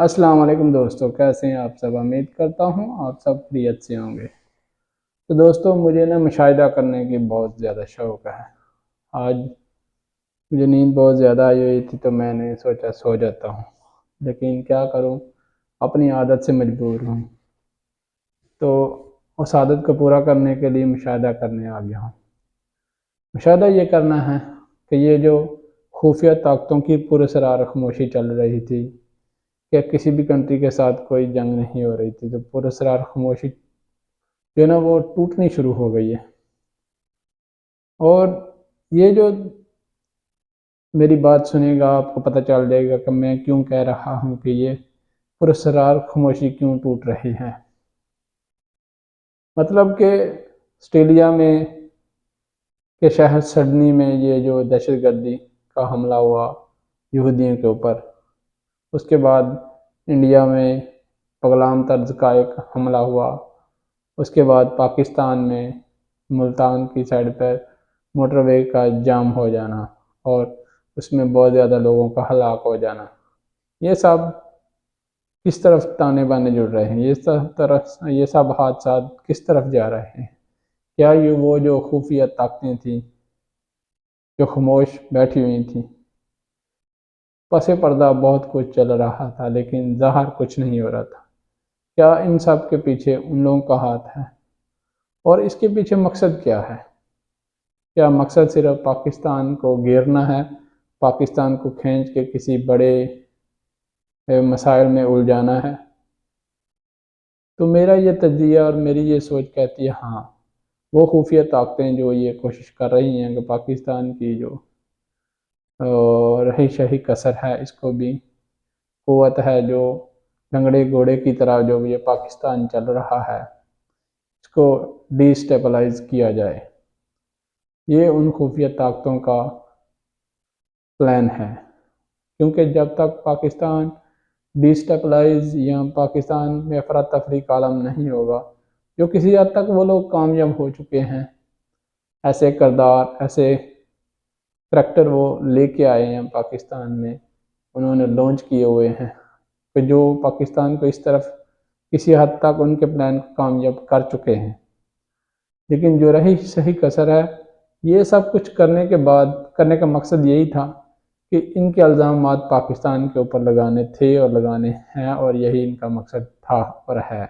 السلام علیکم دوستو، کیسے ہیں؟ آپ سب امید کرتا ہوں آپ سب فریت سے ہوں گے۔ تو دوستو، مجھے نا مشاہدہ کرنے کی بہت زیادہ شوق ہے۔ آج مجھے نیند بہت زیادہ آئی ہوئی تھی تو میں نے سوچا سو جاتا ہوں۔ لیکن کیا کروں؟ اپنی عادت سے مجبور ہوں۔ تو اس عادت کو پورا کرنے کے لیے مشاہدہ کرنے آ گیا ہوں۔ مشاہدہ یہ کرنا ہے کہ یہ جو خفیہ طاقتوں کی پرسرار خاموشی چل رہی تھی کہ کسی بھی کنٹری کے ساتھ کوئی جنگ نہیں ہو رہی تھی، تو پرسرار خاموشی جو ہے نا وہ ٹوٹنی شروع ہو گئی ہے۔ اور یہ جو میری بات سنے گا، آپ کو پتہ چل جائے گا کہ میں کیوں کہہ رہا ہوں کہ یہ پرسرار خاموشی کیوں ٹوٹ رہی ہے۔ مطلب کہ آسٹریلیا میں کہ شہر سڈنی میں یہ جو دہشت گردی کا حملہ ہوا یہودیوں کے اوپر اس کے بعد انڈیا میں پگلام طرز کا ایک حملہ ہوا۔ اس کے بعد پاکستان میں ملتان کی سائڈ پر موٹر وے کا جام ہو جانا اور اس میں بہت زیادہ لوگوں کا ہلاک ہو جانا۔ یہ سب کس طرف تانے بانے جڑ رہے ہیں؟ یہ سب طرف، یہ سب حادثات کس طرف جا رہے ہیں؟ کیا یہ وہ جو خفیہ طاقتیں تھیں، جو خاموش بیٹھی ہوئی تھیں پس پردہ بہت کچھ چل رہا تھا لیکن ظاہر کچھ نہیں ہو رہا تھا۔ کیا ان سب کے پیچھے ان لوگوں کا ہاتھ ہے؟ اور اس کے پیچھے مقصد کیا ہے؟ کیا مقصد صرف پاکستان کو گھیرنا ہے؟ پاکستان کو کھینچ کے کسی بڑے مسائل میں الجھانا ہے؟ تو میرا یہ تجزیہ اور میری یہ سوچ کہتی ہے ہاں وہ خفیہ طاقتیں جو یہ کوشش کر رہی ہیں کہ پاکستان کی جو رہی شہی کثر ہے، اس کو بھی قوت ہے جو لنگڑے گھوڑے کی طرح جو یہ پاکستان چل رہا ہے، اس کو ڈی اسٹیبلائز کیا جائے۔ یہ ان خفیہ طاقتوں کا پلان ہے۔ کیونکہ جب تک پاکستان ڈی اسٹیبلائز یا پاکستان میں افراتفری عالم نہیں ہوگا، جو کسی حد تک وہ لوگ کامیاب ہو چکے ہیں، ایسے کردار، ایسے کریکٹر وہ لے کے آئے ہیں پاکستان میں، انہوں نے لانچ کیے ہوئے ہیں۔ کہ جو پاکستان کو اس طرف کسی حد تک ان کے پلان کو کامیاب کر چکے ہیں۔ لیکن جو رہی صحیح کثر ہے، یہ سب کچھ کرنے کے بعد، کرنے کا مقصد یہی تھا کہ ان کے الزامات پاکستان کے اوپر لگانے تھے اور لگانے ہیں اور یہی ان کا مقصد تھا اور ہے۔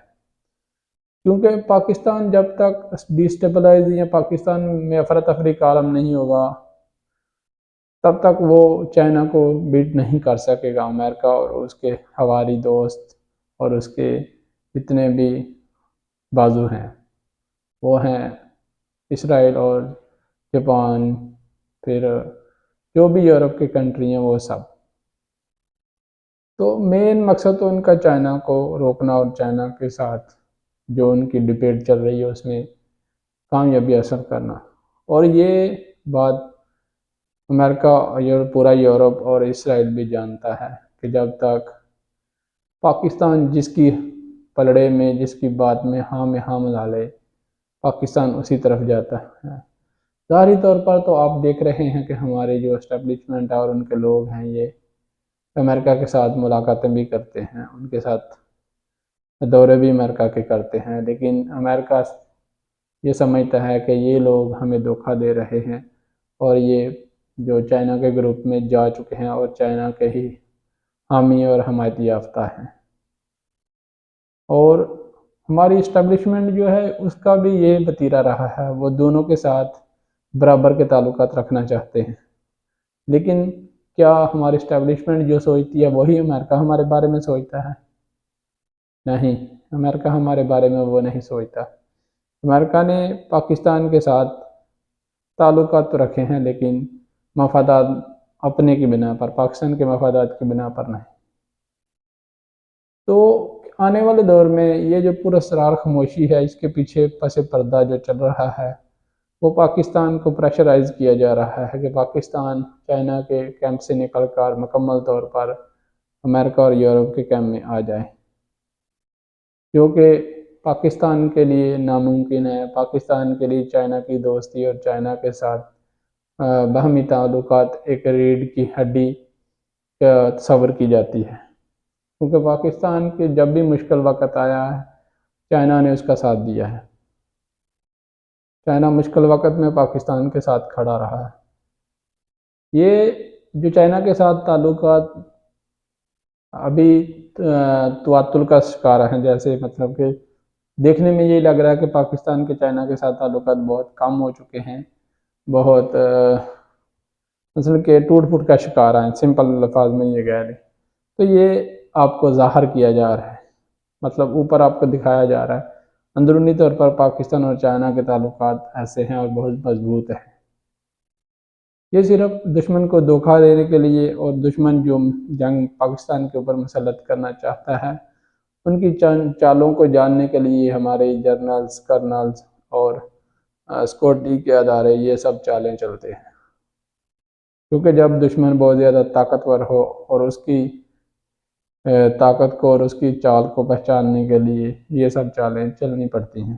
کیونکہ پاکستان جب تک ڈیسٹیبلائز یا پاکستان میں افراتفری کا عالم نہیں ہوگا تب تک وہ چائنا کو بیٹ نہیں کر سکے گا امریکہ اور اس کے ہواری دوست اور اس کے جتنے بھی بازو ہیں۔ وہ ہیں اسرائیل اور جاپان، پھر جو بھی یورپ کی کنٹری ہیں وہ سب۔ تو مین مقصد تو ان کا چائنا کو روکنا اور چائنا کے ساتھ جو ان کی ڈبیٹ چل رہی ہے اس میں کامیابی اثر کرنا۔ اور یہ بات امریکہ پورا یورپ اور اسرائیل بھی جانتا ہے کہ جب تک پاکستان جس کی پلڑے میں، جس کی بات میں ہاں میں ہاں ملا لے پاکستان اسی طرف جاتا ہے۔ ظاہری طور پر تو آپ دیکھ رہے ہیں کہ ہمارے جو اسٹیبلشمنٹ ہے اور ان کے لوگ ہیں، یہ امریکہ کے ساتھ ملاقاتیں بھی کرتے ہیں۔ ان کے ساتھ دورے بھی امریکہ کے کرتے ہیں۔ لیکن امریکہ یہ سمجھتا ہے کہ یہ لوگ ہمیں دھوکہ دے رہے ہیں اور یہ جو چائنا کے گروپ میں جا چکے ہیں اور چائنا کے ہی حامی اور حمایتی یافتہ ہیں۔ اور ہماری اسٹیبلشمنٹ جو ہے، اس کا بھی یہ بتیرا رہا ہے، وہ دونوں کے ساتھ برابر کے تعلقات رکھنا چاہتے ہیں۔ لیکن کیا ہماری اسٹیبلشمنٹ جو سوچتی ہے، وہی امریکہ ہمارے بارے میں سوچتا ہے؟ نہیں، امریکہ ہمارے بارے میں وہ نہیں سوچتا۔ امریکہ نے پاکستان کے ساتھ تعلقات تو رکھے ہیں، لیکن مفادات اپنے کی بنا پر، پاکستان کے مفادات کی بنا پر نہیں۔ تو آنے والے دور میں یہ جو پورا سرار خاموشی ہے، اس کے پیچھے پس پردہ جو چل رہا ہے، وہ پاکستان کو پریشرائز کیا جا رہا ہے کہ پاکستان چائنا کے کیمپ سے نکل کر مکمل طور پر امریکہ اور یورپ کے کیمپ میں آ جائے۔ جو کہ پاکستان کے لیے ناممکن ہے، پاکستان کے لیے چائنا کی دوستی اور چائنا کے ساتھ باہمی تعلقات ایک ریڑھ کی ہڈی تصور کی جاتی ہے۔ کیونکہ پاکستان کے جب بھی مشکل وقت آیا ہے، چائنا نے اس کا ساتھ دیا ہے۔ چائنا مشکل وقت میں پاکستان کے ساتھ کھڑا رہا ہے۔ یہ جو چائنا کے ساتھ تعلقات ابھی تواتل کا شکار ہیں، جیسے مطلب کہ دیکھنے میں یہ لگ رہا ہے کہ پاکستان کے چائنا کے ساتھ تعلقات بہت کم ہو چکے ہیں۔ بہت مثلا کہ ٹوٹ پھوٹ کا شکار ہیں، سمپل لفاظ میں یہ گئے تو یہ آپ کو ظاہر کیا جا رہا ہے مطلب اوپر آپ کو دکھایا جا رہا ہے۔ اندرونی طور پر پاکستان اور چائنا کے تعلقات ایسے ہیں اور بہت مضبوط ہیں۔ یہ صرف دشمن کو دھوکہ دینے کے لیے اور دشمن جو جنگ پاکستان کے اوپر مسلط کرنا چاہتا ہے، ان کی چالوں کو جاننے کے لیے ہمارے جرنلز، کرنلز اور سکورٹی کے ادارے یہ سب چالیں چلتے ہیں۔ کیونکہ جب دشمن بہت زیادہ طاقتور ہو اور اس کی طاقت کو اور اس کی چال کو پہچاننے کے لیے یہ سب چالیں چلنی پڑتی ہیں۔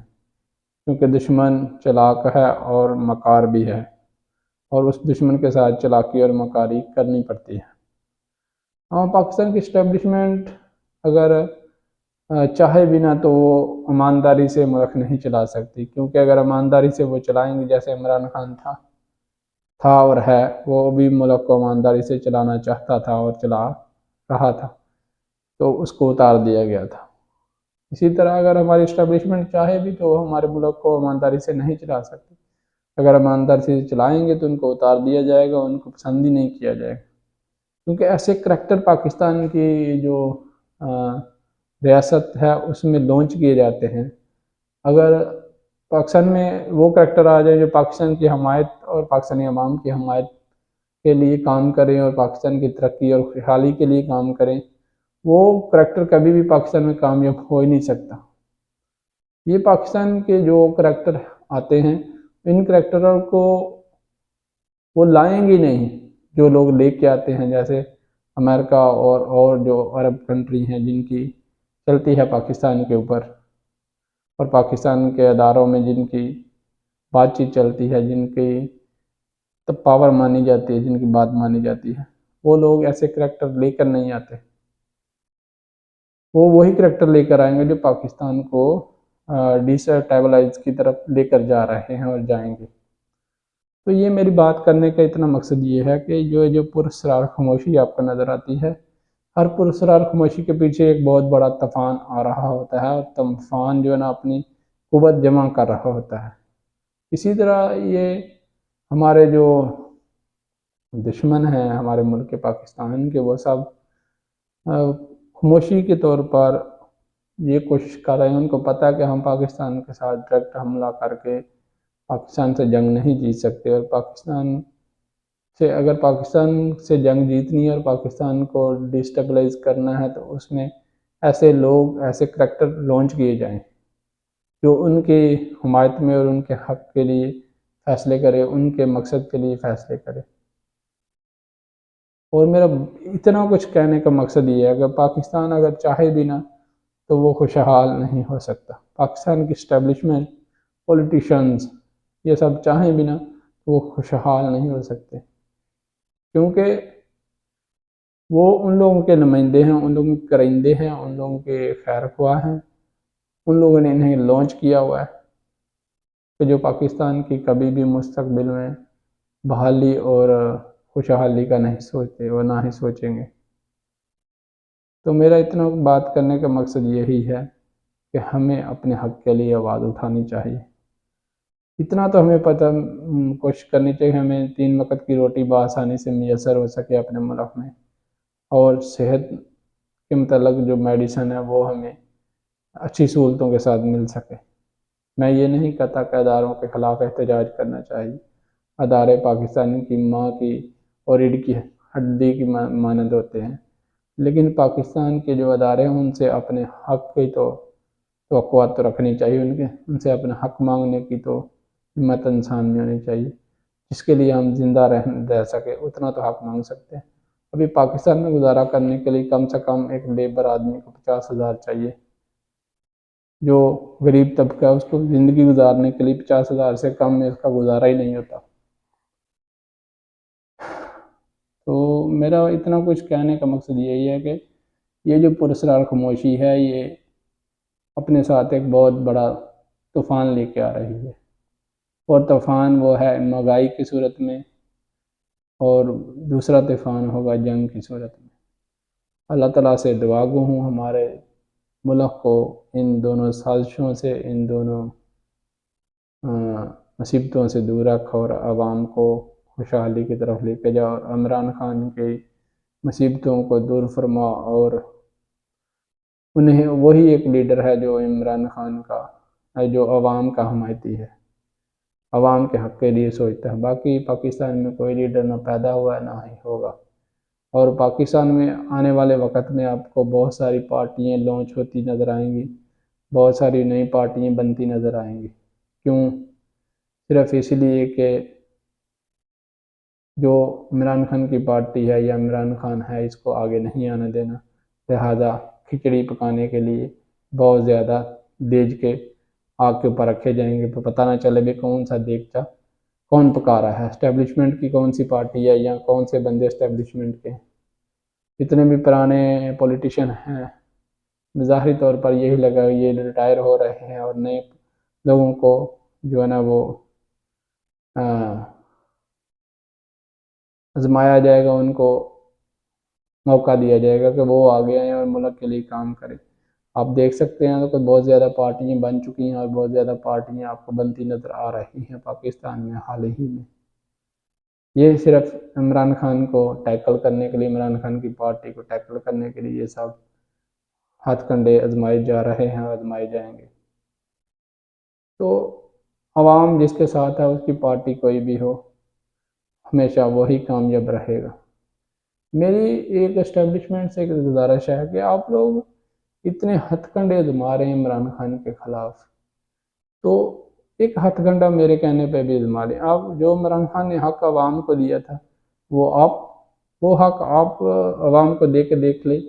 کیونکہ دشمن چلاک ہے اور مکار بھی ہے اور اس دشمن کے ساتھ چلاکی اور مکاری کرنی پڑتی ہے۔ ہاں پاکستان کی اسٹیبلشمنٹ اگر چاہے بھی نہ تو وہ ایمانداری سے ملک نہیں چلا سکتی، کیونکہ اگر ایمانداری سے وہ چلائیں گے جیسے عمران خان تھا تھا اور ہے، وہ بھی ملک کو ایمانداری سے چلانا چاہتا تھا اور چلا رہا تھا۔ تو اس کو اتار دیا گیا تھا۔ اسی طرح اگر ہماری اسٹیبلشمنٹ چاہے بھی تو ہمارے ملک کو ایمانداری سے نہیں چلا سکتی۔ اگر ایماندار سے چلائیں گے تو ان کو اتار دیا جائے گا، ان کو پسند ہی نہیں کیا جائے گا۔ کیونکہ ایسے کریکٹر پاکستان کی جو ریاست ہے، اس میں لانچ کیے جاتے ہیں۔ اگر پاکستان میں وہ کریکٹر آ جائے جو پاکستان کی حمایت اور پاکستانی عوام کی حمایت کے لیے کام کریں اور پاکستان کی ترقی اور خوشحالی کے لیے کام کریں، وہ کریکٹر کبھی بھی پاکستان میں کامیاب ہو ہی نہیں سکتا۔ یہ پاکستان کے جو کریکٹر آتے ہیں، ان کریکٹروں کو وہ لائیں گی نہیں جو لوگ لے کے آتے ہیں، جیسے امریکہ اور اور جو عرب کنٹری ہیں، جن کی چلتی ہے پاکستان کے اوپر اور پاکستان کے اداروں میں جن کی بات چیت چلتی ہے، جن کی پاور مانی جاتی ہے، جن کی بات مانی جاتی ہے۔ وہ لوگ ایسے کریکٹر لے کر نہیں آتے۔ وہ وہی کریکٹر لے کر آئیں گے جو پاکستان کو ڈیسٹیبلائز کی طرف لے کر جا رہے ہیں اور جائیں گے۔ تو یہ میری بات کرنے کا اتنا مقصد یہ ہے کہ جو جو پرسرار خاموشی آپ کو نظر آتی ہے ہر پرسرار خاموشی کے پیچھے ایک بہت بڑا طوفان آ رہا ہوتا ہے اور طوفان جو ہے نا اپنی قوت جمع کر رہا ہوتا ہے۔ اسی طرح یہ ہمارے جو دشمن ہیں، ہمارے ملک پاکستان کے، وہ سب خاموشی کے طور پر یہ کوشش کر رہے ہیں۔ ان کو پتہ ہے کہ ہم پاکستان کے ساتھ ڈائریکٹ حملہ کر کے پاکستان سے جنگ نہیں جیت سکتے اور پاکستان سے اگر پاکستان سے جنگ جیتنی ہے اور پاکستان کو ڈسٹیبلائز کرنا ہے تو اس میں ایسے لوگ، ایسے کریکٹر لانچ کیے جائیں جو ان کی حمایت میں اور ان کے حق کے لیے فیصلے کرے، ان کے مقصد کے لیے فیصلے کرے۔ اور میرا اتنا کچھ کہنے کا مقصد یہ ہے کہ پاکستان اگر چاہے بھی نہ تو وہ خوشحال نہیں ہو سکتا۔ پاکستان کی اسٹیبلشمنٹ پولیٹیشنز یہ سب چاہیں بنا تو وہ خوشحال نہیں ہو سکتے۔ کیونکہ وہ ان لوگوں کے نمائندے ہیں، ان لوگوں کے کرندے ہیں، ان لوگوں کے خیر خواہ ہیں۔ ان لوگوں نے انہیں لانچ کیا ہوا ہے۔ کہ جو پاکستان کی کبھی بھی مستقبل میں بحالی اور خوشحالی کا نہیں سوچتے وہ نہ ہی سوچیں گے۔ تو میرا اتنا بات کرنے کا مقصد یہی ہے کہ ہمیں اپنے حق کے لیے آواز اٹھانی چاہیے۔ اتنا تو ہمیں پتہ کوشش کرنی چاہیے ہمیں تین وقت کی روٹی بآسانی سے میسر ہو سکے اپنے ملک میں۔ اور صحت کے متعلق جو میڈیسن ہے، وہ ہمیں اچھی سہولتوں کے ساتھ مل سکے۔ میں یہ نہیں کہتا کہ اداروں کے خلاف احتجاج کرنا چاہیے۔ ادارے پاکستانی کی ماں کی اور اڈ کی ہڈی کی مانند ہوتے ہیں۔ لیکن پاکستان کے جو ادارے ہیں، ان سے اپنے حق کی تو توقعات تو رکھنی چاہیے۔ ان کے، ان سے اپنے حق مانگنے کی تو ہمت انسان میں ہونی چاہیے۔ جس کے لیے ہم زندہ رہ رہ سکے اتنا تو حق مانگ سکتے ہیں۔ ابھی پاکستان میں گزارا کرنے کے لیے کم سے کم ایک لیبر آدمی کو پچاس ہزار چاہیے۔ جو غریب طبقہ ہے، اس کو زندگی گزارنے کے لیے پچاس ہزار سے کم میں اس کا گزارا ہی نہیں ہوتا۔ تو میرا اتنا کچھ کہنے کا مقصد یہی ہے کہ یہ جو پرسرار خاموشی ہے، یہ اپنے ساتھ ایک بہت بڑا طوفان لے کے آ رہی ہے۔ اور طوفان وہ ہے مہنگائی کی صورت میں اور دوسرا طوفان ہوگا جنگ کی صورت میں۔ اللہ تعالیٰ سے دعا گو ہوں ہمارے ملک کو ان دونوں سازشوں سے، ان دونوں مصیبتوں سے دور رکھ اور عوام کو خوشحالی کی طرف لے کے جا اور عمران خان کی مصیبتوں کو دور فرما اور انہیں وہی ایک لیڈر ہے جو عمران خان کا، جو عوام کا حمایتی ہے۔ عوام کے حق کے لیے سوچتا ہے۔ باقی پاکستان میں کوئی لیڈر نہ پیدا ہوا ہے نہ ہی ہوگا۔ اور پاکستان میں آنے والے وقت میں آپ کو بہت ساری پارٹیاں لانچ ہوتی نظر آئیں گی۔ بہت ساری نئی پارٹیاں بنتی نظر آئیں گی۔ کیوں؟ صرف اس لیے کہ جو عمران خان کی پارٹی ہے یا عمران خان ہے، اس کو آگے نہیں آنے دینا۔ لہذا کھچڑی پکانے کے لیے بہت زیادہ دیج کے آگ کے اوپر رکھے جائیں گے تو پتہ نہ چلے بھی کون سا دیکھتا کون پکا رہا ہے اسٹیبلشمنٹ کی کون سی پارٹی ہے یا کون سے بندے اسٹیبلشمنٹ کے جتنے بھی پرانے پولیٹیشین ہیں ظاہری طور پر یہی لگا، یہ ریٹائر ہو رہے ہیں اور نئے لوگوں کو جو ہے نا وہ آزمایا جائے گا، ان کو موقع دیا جائے گا کہ وہ آگے آئیں اور ملک کے لیے کام کریں۔ آپ دیکھ سکتے ہیں کہ بہت زیادہ پارٹیاں بن چکی ہیں اور بہت زیادہ پارٹیاں آپ کو بنتی نظر آ رہی ہیں پاکستان میں حال ہی میں۔ یہ صرف عمران خان کو ٹیکل کرنے کے لیے، عمران خان کی پارٹی کو ٹیکل کرنے کے لیے یہ سب ہاتھ کنڈے آزمائے جا رہے ہیں اور آزمائے جائیں گے۔ تو عوام جس کے ساتھ ہے، اس کی پارٹی کوئی بھی ہو، ہمیشہ وہی کامیاب رہے گا۔ میری ایک اسٹیبلشمنٹ سے ایک گزارش ہے کہ آپ لوگ اتنے ہتھ کنڈے دما رہے ہیں عمران خان کے خلاف۔ تو ایک ہتھ کنڈا میرے کہنے پہ بھی دما لیں آپ جو عمران خان نے حق عوام کو دیا تھا، وہ آپ، وہ حق آپ عوام کو دے کے دیکھ لیں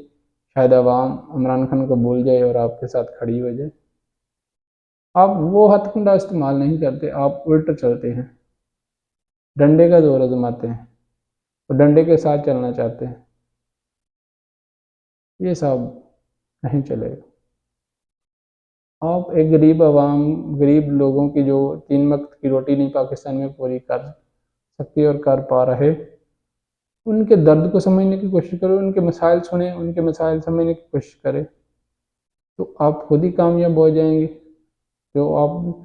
شاید عوام عمران خان کو بھول جائے اور آپ کے ساتھ کھڑی ہو جائے۔ آپ وہ ہتھ کنڈا استعمال نہیں کرتے، آپ الٹ چلتے ہیں۔ ڈنڈے کا دور ازماتے ہیں اور ڈنڈے کے ساتھ چلنا چاہتے ہیں۔ یہ سب نہیں چلے گا۔ آپ ایک غریب عوام، غریب لوگوں کی جو تین وقت کی روٹی نہیں پاکستان میں پوری کر سکتی اور کر پا رہے، ان کے درد کو سمجھنے کی کوشش کرو، ان کے مسائل سنیں، ان کے مسائل سمجھنے کی کوشش کریں۔ تو آپ خود ہی کامیاب ہو جائیں گے۔ جو آپ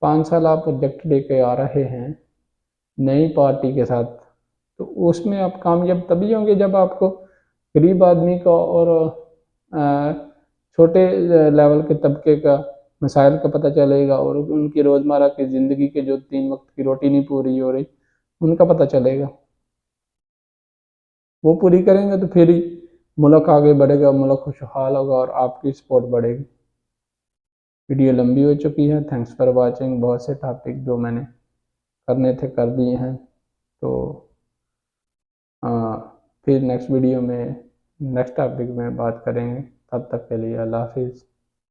پانچ سال آپ پروجیکٹ لے کے آ رہے ہیں، نئی پارٹی کے ساتھ، تو اس میں آپ کامیاب تبھی ہوں گے جب آپ کو غریب آدمی کا اور چھوٹے لیول کے طبقے کا مسائل کا پتہ چلے گا اور ان کی روزمرہ کی زندگی کے جو تین وقت کی روٹی نہیں پوری ہو رہی، ان کا پتہ چلے گا۔ وہ پوری کریں گے تو پھر ہی ملک آگے بڑھے گا، ملک خوشحال ہوگا اور آپ کی سپورٹ بڑھے گی۔ ویڈیو لمبی ہو چکی ہے۔ تھینکس فار واچنگ بہت سے ٹاپک جو میں نے کرنے تھے، کر دیے ہیں۔ تو پھر نیکسٹ ویڈیو میں نیکسٹ ٹاپک میں بات کریں گے. تب تک کے لیے اللہ حافظ.